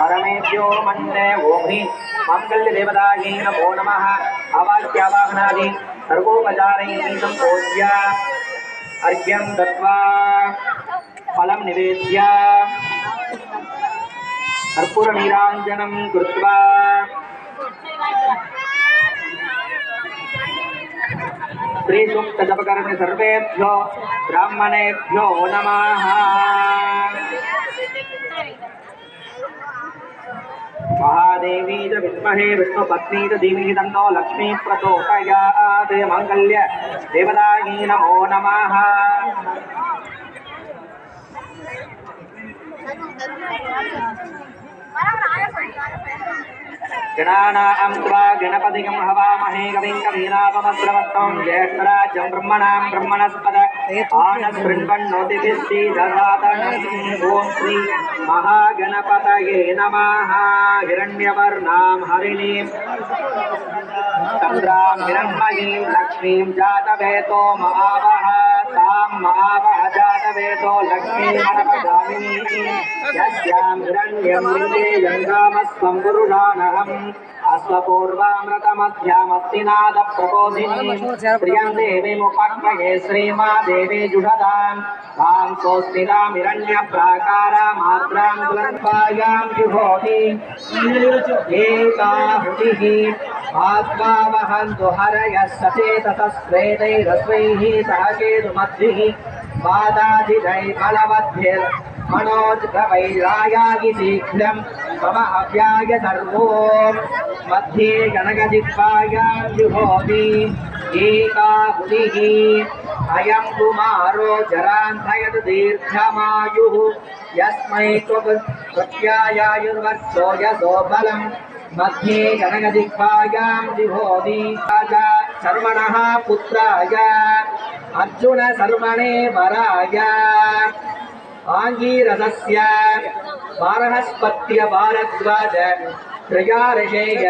परमेभ्यो मन्ये ओं ह्रीं मङ्गल्यदेवतायै नमो नमः अवाक्यावाहनादि सर्वोपचारैः सम्पूज्य अर्घ्यं दत्त्वा फलं निवेद्य कर्पूरनीराञ्जनं कृत्वा श्रीसूक्तजपकर्मि सर्वेभ्यो ब्राह्मणेभ्यो नमः మహాదేవీ చ విద్మహే విష్ణుపత్నీ చ దేవీ తన్నో లక్ష్మీ ప్రచోదయాత్ మంగళ్య దేవదాయీ నమో నమః Thank you. गणानां त्वा गणपतिगं हवामहे कविं कवीनापमस्रवत्तं ज्येष्ठराज्यं ब्रह्मणां ब्रह्मणस्पद आनशृण्वन्नोतिभिस्ति ददातनम् ॐ श्री महागणपतये नमः हिरण्यवर्णां हरिणीं चन्द्रां हिरण्मयीं लक्ष्मीं जातवेतो महावः तां महावः जातवेतो लक्ष्मीमनपगामिनीं यस्यां हिरण्यं लिङ्गेयं कामस्त्वं पुरुषानहम् अश्वपूर्वामृतमध्यामस्ति नादप्रबोधिनी प्रियं देवीमुपक्वये श्रीमादेवी जुषदां तां स्वस्तिदां हिरण्यप्राकारामात्रां दुलन्पायां जुहोति एकाहुतिः आत्मा वहन्तु हरयः सचेतसस्वेदैरस्वैः सह केतुमद्भिः शीघ्रं मम अव्याय सर्वो मध्ये गणगजिह्वायां जुहोति एकाहुतिः अयं कुमारो जरान्धयतु दीर्घमायुः यस्मै प्रत्यायायुर्वर्षो यशो बलम् मध्ये जनकदिग्यां विभोधि राजा शर्वणः पुत्राय। अर्जुनशर्मणे वराय। आङ्गीरथस्य वारणस्पत्यभारद्वाज त्रयारषेय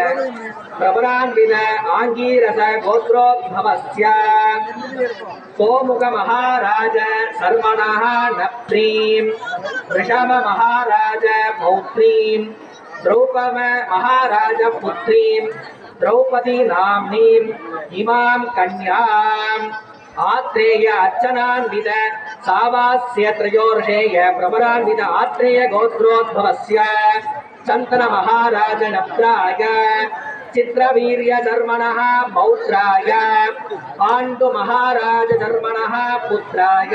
प्रवरान्विद आङ्गीरसगोत्रोद्भवस्य सोमुखमहाराज शर्मणः नप्त्रीं ऋषममहाराज पौत्रीम् द्रौप महाराजपुत्रीं द्रौपदीनाम्नीम् इमां कन्याम्। आत्रेय अर्चनान्वित सावास्य त्रयोर्षेय त्रयोर्धेय आत्रेय गोत्रोद्भवस्य। चन्दनमहाराजनप्राय चित्रवीर्यधर्मणः पौत्राय पाण्डुमहाराजधर्मणः पुत्राय।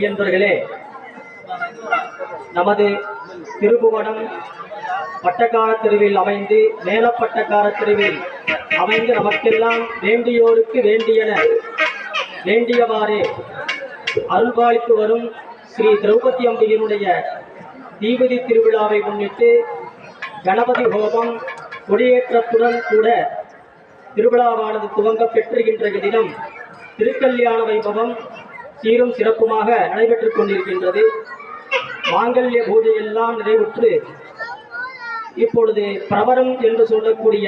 மெய்யன்பர்களே நமது திருபுவனம் பட்டக்கார தெருவில் அமைந்து மேலப்பட்டக்கார தெருவில் அமைந்து நமக்கெல்லாம் வேண்டியோருக்கு வேண்டியன வேண்டியவாறே. அருள்பாலித்து வரும் ஸ்ரீ திரௌபதி அம்பிகையினுடைய தீபதி திருவிழாவை முன்னிட்டு கணபதி ஹோமம் கொடியேற்றத்துடன் கூட திருவிழாவானது துவங்க பெற்றுகின்ற தினம் திருக்கல்யாண வைபவம் சீரும் சிறப்புமாக நடைபெற்றுக் கொண்டிருக்கின்றது. மாங்கல்ய பூஜை எல்லாம் நிறைவுற்று இப்பொழுது பிரபரம் என்று சொல்லக்கூடிய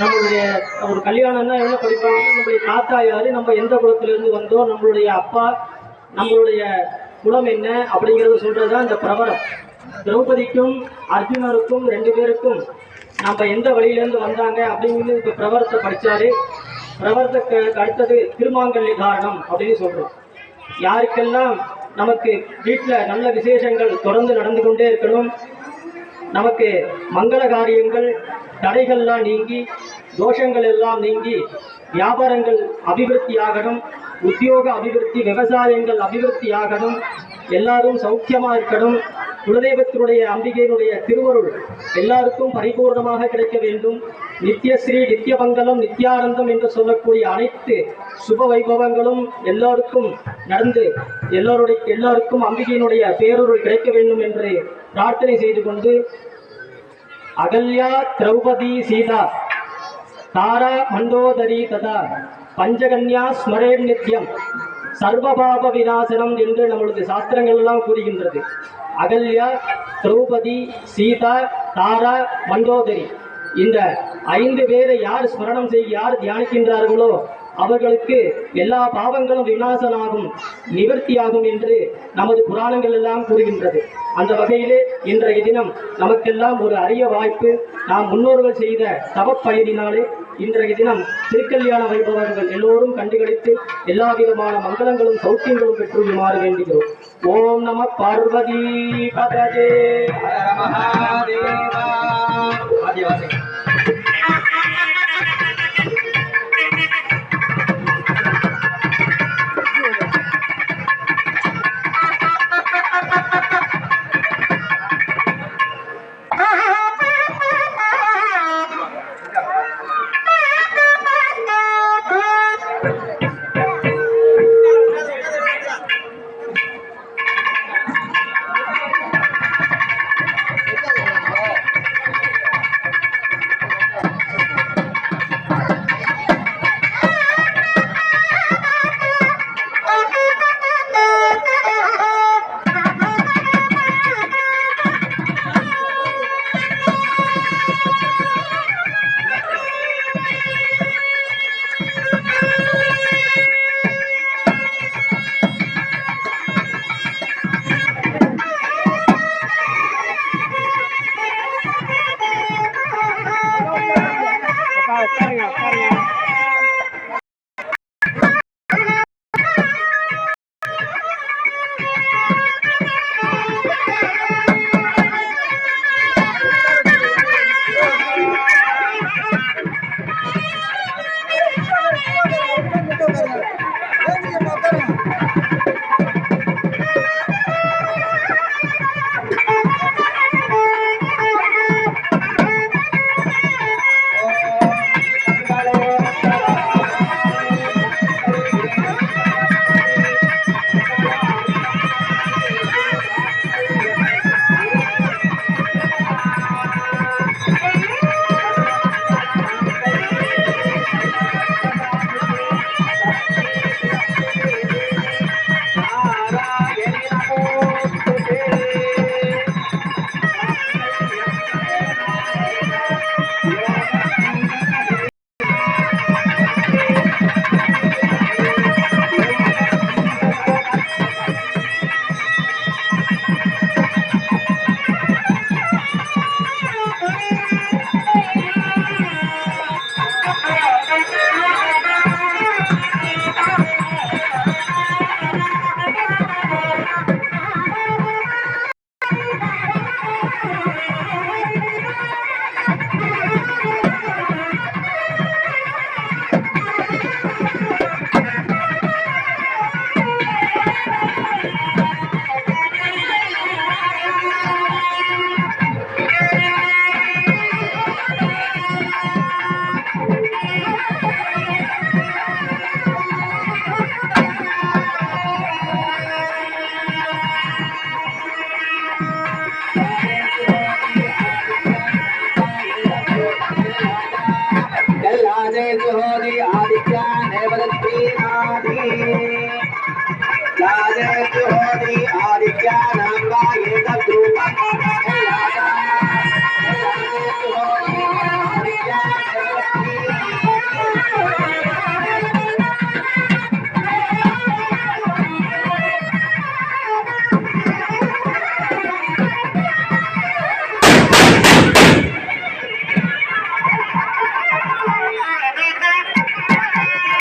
நம்மளுடைய ஒரு கல்யாணம்னா என்ன படிப்பாங்க நம்மளுடைய தாத்தா யாரு? நம்ம எந்த குலத்திலிருந்து வந்தோம்? நம்மளுடைய அப்பா நம்மளுடைய குலம் என்ன? அப்படிங்கிறது சொல்றதுதான் இந்த பிரபரம். திரௌபதிக்கும் அர்ஜுனருக்கும் ரெண்டு பேருக்கும் நம்ம எந்த வழியிலேருந்து வந்தாங்க அப்படிங்கிறது இப்போ பிரபரத்தை படிச்சாரு. பிரவர்த்தக்கு அடுத்தது திருமாங்கல்ய காரணம் அப்படின்னு சொல்றோம். யாருக்கெல்லாம் நமக்கு வீட்டில் நல்ல விசேஷங்கள் தொடர்ந்து நடந்து கொண்டே இருக்கணும் நமக்கு மங்கள காரியங்கள் தடைகள்லாம் நீங்கி தோஷங்கள் எல்லாம் நீங்கி வியாபாரங்கள் அபிவிருத்தியாகணும் உத்தியோக அபிவிருத்தி விவசாயங்கள் அபிவிருத்தியாகணும் எல்லாரும் சௌக்கியமாக இருக்கணும் குலதெய்வத்தினுடைய அம்பிகையினுடைய திருவருள் எல்லாருக்கும் பரிபூர்ணமாக கிடைக்க வேண்டும் நித்யஸ்ரீ நித்யமங்கலம் நித்யானந்தம் என்று சொல்லக்கூடிய அனைத்து சுப வைபவங்களும் எல்லோருக்கும் நடந்து எல்லோருடைய எல்லாருக்கும் அம்பிகையினுடைய பேரொருள் கிடைக்க வேண்டும் என்று பிரார்த்தனை செய்து கொண்டு அகல்யா திரௌபதி சீதா தாரா மண்டோதரி ததா பஞ்சகன்யா ஸ்மரே நித்யம் சர்வபாப விநாசனம் என்று நம்மளது சாஸ்திரங்கள் எல்லாம் கூறுகின்றது. அகல்யா திரௌபதி சீதா தாரா மண்டோதரி இந்த ஐந்து பேரை யார் ஸ்மரணம் செய்ய யார் தியானிக்கின்றார்களோ அவர்களுக்கு எல்லா பாவங்களும் விநாசனாகும் நிவர்த்தியாகும் என்று நமது புராணங்கள் எல்லாம் கூறுகின்றது. அந்த வகையிலே இன்றைய தினம் நமக்கெல்லாம் ஒரு அரிய வாய்ப்பு நாம் முன்னோர்கள் செய்த தவப்பயனினாலே இன்றைய தினம் திருக்கல்யாண வைபவர்கள் எல்லோரும் கண்டுகளித்து எல்லா விதமான மங்களங்களும் சௌக்கியங்களும் பெற்றுமாறு வேண்டுகிறோம். ஓம் நம பார்வதி பதே ஆதிவாசி.